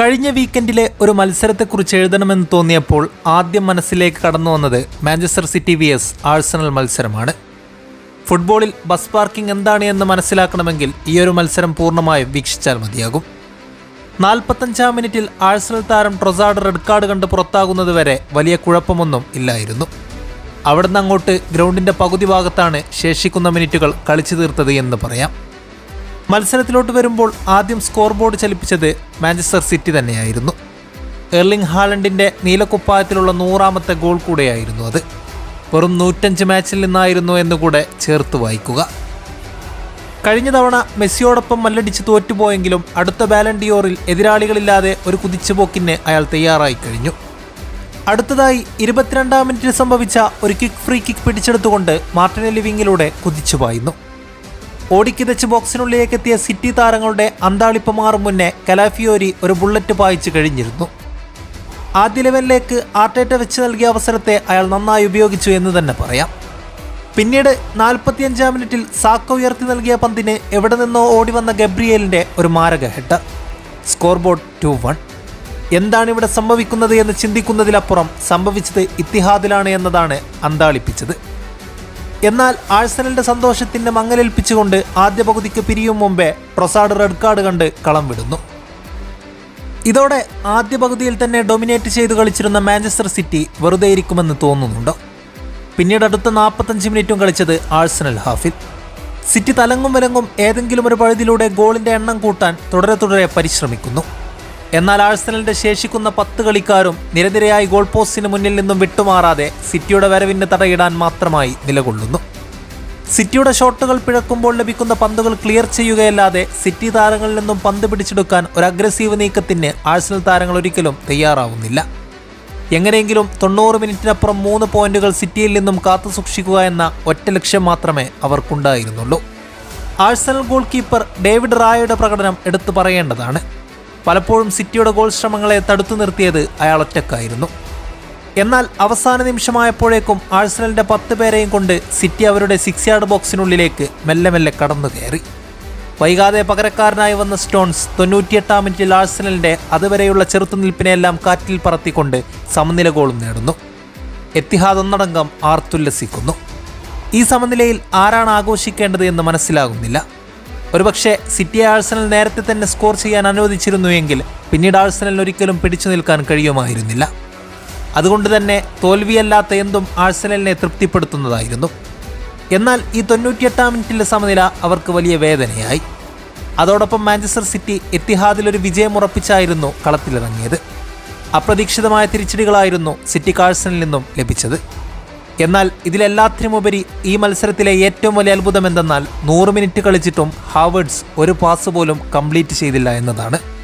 കഴിഞ്ഞ വീക്കെൻഡിലെ ഒരു മത്സരത്തെക്കുറിച്ച് എഴുതണമെന്ന് തോന്നിയപ്പോൾ ആദ്യം മനസ്സിലേക്ക് കടന്നു വന്നത് Manchester City V S Arsenal മത്സരമാണ്. ഫുട്ബോളിൽ ബസ് പാർക്കിംഗ് എന്താണ് എന്ന് മനസ്സിലാക്കണമെങ്കിൽ ഒരു മത്സരം പൂർണമായും വീക്ഷിച്ചാൽ മതിയാകും. നാൽപ്പത്തഞ്ചാം മിനിറ്റിൽ ആഴ്സണൽ താരം ട്രൊസാഡ് റെഡ് കാർഡ് കണ്ട് പുറത്താകുന്നത് വരെ വലിയ കുഴപ്പമൊന്നും ഇല്ലായിരുന്നു. അവിടുന്ന് അങ്ങോട്ട് ഗ്രൗണ്ടിന്റെ പകുതി ഭാഗത്താണ് ശേഷിക്കുന്ന മിനിറ്റുകൾ കളിച്ചു തീർത്തത് എന്ന് പറയാം. മത്സരത്തിലോട്ട് വരുമ്പോൾ ആദ്യം സ്കോർ ബോർഡ് ചലിപ്പിച്ചത് മാഞ്ചസ്റ്റർ സിറ്റി തന്നെയായിരുന്നു. എർലിംഗ് ഹാലൻഡിന്റെ നീലക്കുപ്പായത്തിലുള്ള നൂറാമത്തെ ഗോൾ കൂടെയായിരുന്നു അത്. വെറും നൂറ്റഞ്ച് മാച്ചിൽ നിന്നായിരുന്നു എന്നുകൂടെ ചേർത്ത് വായിക്കുക. കഴിഞ്ഞ തവണ മെസ്സിയോടൊപ്പം മല്ലടിച്ച് തോറ്റുപോയെങ്കിലും അടുത്ത ബാലൻഡിയോറിൽ എതിരാളികളില്ലാതെ ഒരു കുതിച്ചുപോക്കിന് അയാൾ തയ്യാറായി കഴിഞ്ഞു. അടുത്തതായി ഇരുപത്തിരണ്ടാം മിനിറ്റിൽ സംഭവിച്ച ഒരു കിക്ക് ഫ്രീ കിക്ക് പിടിച്ചെടുത്തുകൊണ്ട് മാർട്ടിനെ ലിവിങ്ങിലൂടെ കുതിച്ചു പായുന്നു ഓടിക്കിതച്ച് ബോക്സിനുള്ളിലേക്ക് എത്തിയ സിറ്റി താരങ്ങളുടെ അന്താളിപ്പ് മാറും മുന്നേ കലാഫിയോരി ഒരു ബുള്ളറ്റ് പായിച്ചു കഴിഞ്ഞിരുന്നു. ആദ്യ ലെവലിലേക്ക് ആർട്ടേറ്റ വെച്ച് നൽകിയ അവസരത്തെ അയാൾ നന്നായി ഉപയോഗിച്ചു എന്ന് തന്നെ പറയാം. പിന്നീട് നാൽപ്പത്തിയഞ്ചാം മിനിറ്റിൽ സാക്ക ഉയർത്തി നൽകിയ പന്തിന് എവിടെ നിന്നോ ഓടി വന്ന ഗബ്രിയേലിന്റെ ഒരു മാരക head. Score board two one. എന്താണ് ഇവിടെ സംഭവിക്കുന്നത് എന്ന് ചിന്തിക്കുന്നതിലപ്പുറം സംഭവിച്ചത് ഇത്തിഹാദിലാണ് എന്നതാണ് അന്താളിപ്പിച്ചത്. എന്നാൽ ആഴ്സണലിന്റെ സന്തോഷത്തിന്റെ മങ്ങലേൽപ്പിച്ചുകൊണ്ട് ആദ്യ പകുതിക്ക് പിരിയും മുമ്പേ പ്രൊസാഡ് റെഡ് കാർഡ് കണ്ട് കളം വിടുന്നു. ഇതോടെ ആദ്യ പകുതിയിൽ തന്നെ ഡൊമിനേറ്റ് ചെയ്ത് കളിച്ചിരുന്ന മാഞ്ചസ്റ്റർ സിറ്റി വെറുതെ ഇരിക്കുമെന്ന് തോന്നുന്നുണ്ടോ? പിന്നീട് അടുത്ത നാൽപ്പത്തഞ്ച് മിനിറ്റും കളിച്ചത് ആഴ്സണൽ ഹാഫിൽ. സിറ്റി തലങ്ങും വിലങ്ങും ഏതെങ്കിലും ഒരു പഴുതിലൂടെ ഗോളിന്റെ എണ്ണം കൂട്ടാൻ തുടരെ തുടരെ പരിശ്രമിക്കുന്നു. എന്നാൽ ആഴ്സണലിന്റെ ശേഷിക്കുന്ന പത്ത് കളിക്കാരും നിരനിരയായി ഗോൾ പോസ്റ്റിന് മുന്നിൽ നിന്നും വിട്ടുമാറാതെ സിറ്റിയുടെ വരവിന് തടയിടാൻ മാത്രമായി നിലകൊള്ളുന്നു. സിറ്റിയുടെ ഷോട്ടുകൾ പിഴക്കുമ്പോൾ ലഭിക്കുന്ന പന്തുകൾ ക്ലിയർ ചെയ്യുകയല്ലാതെ സിറ്റി താരങ്ങളിൽ നിന്നും പന്ത് പിടിച്ചെടുക്കാൻ ഒരു അഗ്രസീവ് നീക്കത്തിന് ആഴ്സണൽ താരങ്ങൾ ഒരിക്കലും തയ്യാറാവുന്നില്ല. എങ്ങനെയെങ്കിലും തൊണ്ണൂറ് മിനിറ്റിനപ്പുറം മൂന്ന് പോയിന്റുകൾ സിറ്റിയിൽ നിന്നും കാത്തു സൂക്ഷിക്കുക എന്ന ഒറ്റ ലക്ഷ്യം മാത്രമേ അവർക്കുണ്ടായിരുന്നുള്ളൂ. ആഴ്സണൽ ഗോൾ കീപ്പർ ഡേവിഡ് റായയുടെ പ്രകടനം എടുത്തു പറയേണ്ടതാണ്. പലപ്പോഴും സിറ്റിയുടെ ഗോൾ ശ്രമങ്ങളെ തടുത്തു നിർത്തിയത് അയാൾ ഒറ്റക്കായിരുന്നു. എന്നാൽ അവസാന നിമിഷമായപ്പോഴേക്കും ആഴ്സണലിന്റെ പത്ത് പേരെയും കൊണ്ട് സിറ്റി അവരുടെ സിക്സ് യാർഡ് ബോക്സിനുള്ളിലേക്ക് മെല്ലെ മെല്ലെ കടന്നു കയറി. വൈകാതെ പകരക്കാരനായി വന്ന സ്റ്റോൺസ് തൊണ്ണൂറ്റിയെട്ടാം മിനിറ്റിൽ ആഴ്സണലിന്റെ അതുവരെയുള്ള ചെറുത്തുനിൽപ്പിനെയെല്ലാം കാറ്റിൽ പറത്തിക്കൊണ്ട് സമനില ഗോളും നേടുന്നു. എത്തിഹാദ് ഒന്നടങ്കം ആർത്തുല്ലസിക്കുന്നു. ഈ സമനിലയിൽ ആരാണ് ആഘോഷിക്കേണ്ടത് എന്ന് മനസ്സിലാകുന്നില്ല. ഒരുപക്ഷെ സിറ്റി ആഴ്സണൽ നേരത്തെ തന്നെ സ്കോർ ചെയ്യാൻ അനുവദിച്ചിരുന്നുവെങ്കിൽ പിന്നീട് ആഴ്സണലിന് ഒരിക്കലും പിടിച്ചു നിൽക്കാൻ കഴിയുമായിരുന്നില്ല. അതുകൊണ്ട് തന്നെ തോൽവിയല്ലാത്ത എന്തും ആഴ്സണലിനെ തൃപ്തിപ്പെടുത്തുന്നതായിരുന്നു. എന്നാൽ ഈ തൊണ്ണൂറ്റിയെട്ടാം മിനിറ്റിലെ സമനില അവർക്ക് വലിയ വേദനയായി. അതോടൊപ്പം മാഞ്ചസ്റ്റർ സിറ്റി എത്തിഹാദിൽ ഒരു വിജയമുറപ്പിച്ചായിരുന്നു കളത്തിലിറങ്ങിയത്. അപ്രതീക്ഷിതമായ തിരിച്ചടികളായിരുന്നു സിറ്റി കാഴ്സണിൽ നിന്നും ലഭിച്ചത്. എന്നാൽ ഇതിലെല്ലാത്തിനുമുപരി ഈ മത്സരത്തിലെ ഏറ്റവും വലിയ അത്ഭുതം എന്തെന്നാൽ നൂറ് മിനിറ്റ് കളിച്ചിട്ടും ഹാവേഡ്സ് ഒരു പാസ് പോലും കംപ്ലീറ്റ് ചെയ്തില്ല എന്നതാണ്.